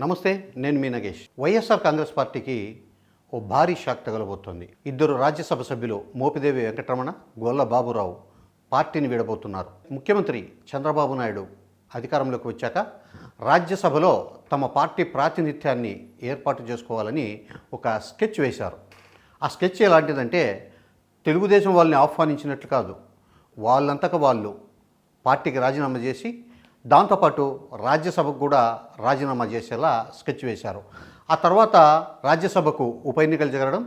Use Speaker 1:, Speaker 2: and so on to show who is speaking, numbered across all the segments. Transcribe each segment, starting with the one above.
Speaker 1: నమస్తే నేను మీ నగేష్. వైఎస్ఆర్ కాంగ్రెస్ పార్టీకి ఓ భారీ షాక్ తగలబోతోంది. ఇద్దరు రాజ్యసభ సభ్యులు మోపిదేవి వెంకటరమణ గొల్ల బాబురావు పార్టీని వీడబోతున్నారు. ముఖ్యమంత్రి చంద్రబాబు నాయుడు అధికారంలోకి వచ్చాక రాజ్యసభలో తమ పార్టీ ప్రాతినిధ్యాన్ని ఏర్పాటు చేసుకోవాలని ఒక స్కెచ్ వేశారు. ఆ స్కెచ్ ఎలాంటిదంటే తెలుగుదేశం వాళ్ళని ఆహ్వానించినట్లు కాదు. వాళ్ళంతక వాళ్ళు పార్టీకి రాజీనామా చేసి దాంతోపాటు రాజ్యసభకు కూడా రాజీనామా చేసేలా స్కెచ్ వేశారు. ఆ తర్వాత రాజ్యసభకు ఉప ఎన్నికలు జరగడం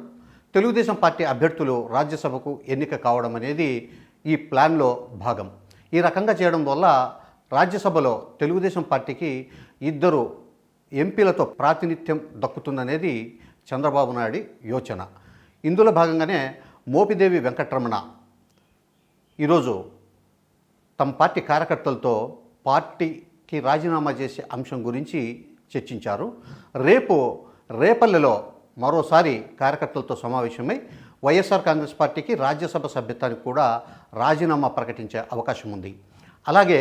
Speaker 1: తెలుగుదేశం పార్టీ అభ్యర్థులు రాజ్యసభకు ఎన్నిక కావడం అనేది ఈ ప్లాన్లో భాగం. ఈ రకంగా చేయడం వల్ల రాజ్యసభలో తెలుగుదేశం పార్టీకి ఇద్దరు ఎంపీలతో ప్రాతినిధ్యం దక్కుతుందనేది చంద్రబాబు నాయుడు యోచన. ఇందులో భాగంగానే మోపిదేవి వెంకటరమణ ఈరోజు తమ పార్టీ కార్యకర్తలతో పార్టీకి రాజీనామా చేసే అంశం గురించి చర్చించారు. రేపు రేపల్లెలో మరోసారి కార్యకర్తలతో సమావేశమై వైఎస్ఆర్ కాంగ్రెస్ పార్టీకి రాజ్యసభ సభ్యత్వానికి కూడా రాజీనామా ప్రకటించే అవకాశం ఉంది. అలాగే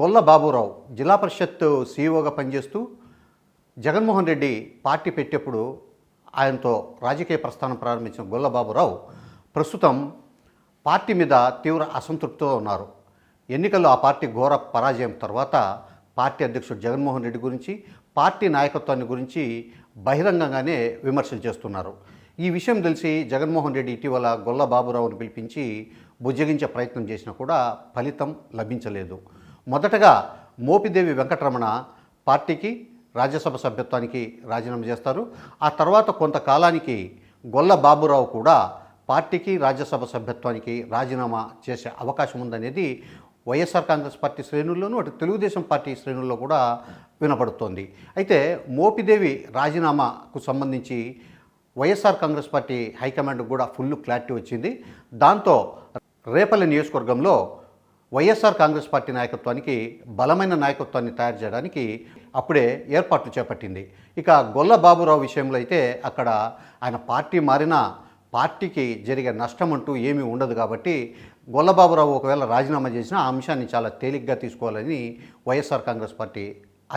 Speaker 1: గొల్ల బాబురావు జిల్లా పరిషత్ సీఈఓగా పనిచేస్తూ జగన్మోహన్ రెడ్డి పార్టీ పెట్టేప్పుడు ఆయనతో రాజకీయ ప్రస్థానం ప్రారంభించిన గొల్లబాబురావు ప్రస్తుతం పార్టీ మీద తీవ్ర అసంతృప్తితో ఉన్నారు. ఎన్నికల్లో ఆ పార్టీ ఘోర పరాజయం తర్వాత పార్టీ అధ్యక్షుడు జగన్మోహన్ రెడ్డి గురించి పార్టీ నాయకత్వాన్ని గురించి బహిరంగంగానే విమర్శలు చేస్తున్నారు. ఈ విషయం తెలిసి జగన్మోహన్ రెడ్డి ఇటీవల గొల్ల బాబురావును పిలిపించి బుజ్జగించే ప్రయత్నం చేసినా కూడా ఫలితం లభించలేదు. మొదటగా మోపిదేవి వెంకటరమణ పార్టీకి రాజ్యసభ సభ్యత్వానికి రాజీనామా చేస్తారు. ఆ తర్వాత కొంతకాలానికి గొల్ల బాబురావు కూడా పార్టీకి రాజ్యసభ సభ్యత్వానికి రాజీనామా చేసే అవకాశం ఉందనేది వైఎస్ఆర్ కాంగ్రెస్ పార్టీ శ్రేణుల్లోనూ అటు తెలుగుదేశం పార్టీ శ్రేణుల్లో కూడా వినపడుతోంది. అయితే మోపిదేవి రాజీనామాకు సంబంధించి వైఎస్ఆర్ కాంగ్రెస్ పార్టీ హైకమాండ్కు కూడా ఫుల్ క్లారిటీ వచ్చింది. దాంతో రేపల్లి నియోజకవర్గంలో వైఎస్ఆర్ కాంగ్రెస్ పార్టీ నాయకత్వానికి బలమైన నాయకత్వాన్ని తయారు చేయడానికి అప్పుడే ఏర్పాట్లు చేపట్టింది. ఇక గొల్ల బాబురావు విషయంలో అయితే అక్కడ ఆయన పార్టీ మారినా పార్టీకి జరిగే నష్టం అంటూ ఏమీ ఉండదు కాబట్టి గొల్లబాబురావు ఒకవేళ రాజీనామా చేసినా ఆ అంశాన్ని చాలా తేలిగ్గా తీసుకోవాలని వైఎస్ఆర్ కాంగ్రెస్ పార్టీ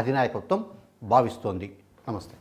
Speaker 1: అధినాయకత్వం భావిస్తోంది. నమస్తే.